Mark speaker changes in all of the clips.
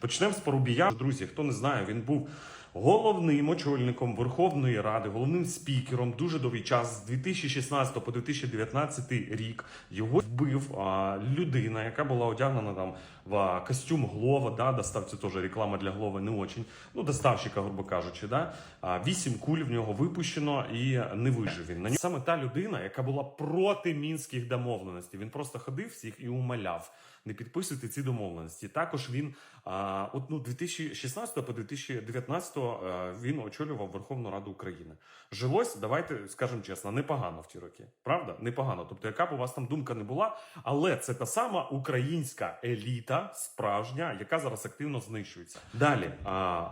Speaker 1: Почнемо з Порубія. Друзі, хто не знає, він був головним очільником Верховної Ради, головним спікером дуже довгий час з 2016 по 2019 рік. Його вбив а, людина, яка була одягнена там в костюм Глова. Да, достав це теж реклама для Глова не очень. Ну, доставщика, грубо кажучи, да. Вісім куль в нього випущено і не вижив він. На нього саме та людина, яка була проти мінських домовленостей. Він просто ходив всіх і умоляв не підписуйте ці домовленості. Також він а, от ну 2016 по 2019 а, він очолював Верховну Раду України. Жилось, давайте скажемо чесно, непогано в ті роки. Правда? Непогано. Тобто, яка б у вас там думка не була, але це та сама українська еліта, справжня, яка зараз активно знищується. Далі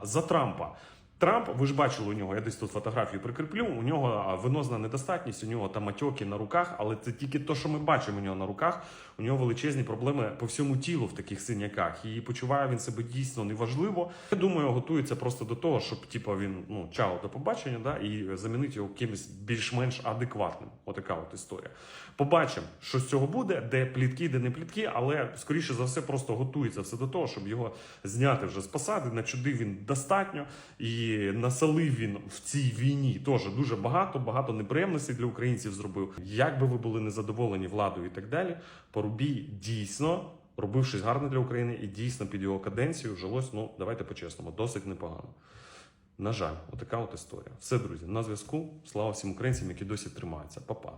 Speaker 1: за Трампа. Трамп, ви ж бачили у нього, я десь тут фотографію прикріплю. У нього венозна недостатність, у нього там матьоки на руках, але це тільки те, що ми бачимо у нього на руках. У нього величезні проблеми по всьому тілу в таких синяках. І почуває він себе дійсно неважливо. Я думаю, готується просто до того, щоб типу, він ну чао до побачення, да, і замінити його кимось більш-менш адекватним. Отака от історія. Побачимо, що з цього буде, де плітки, де не плітки, але скоріше за все просто готується все до того, щоб його зняти вже з посади. Начудив він достатньо і насалив він в цій війні теж дуже багато, багато неприємностей для українців зробив. Як би ви були незадоволені владою і так далі, Порубій дійсно робив щось гарне для України і дійсно під його каденцію жилось. Ну давайте по-чесному, досить непогано. На жаль, отака от історія. Все, друзі, на зв'язку. Слава всім українцям, які досі тримаються. Па-па.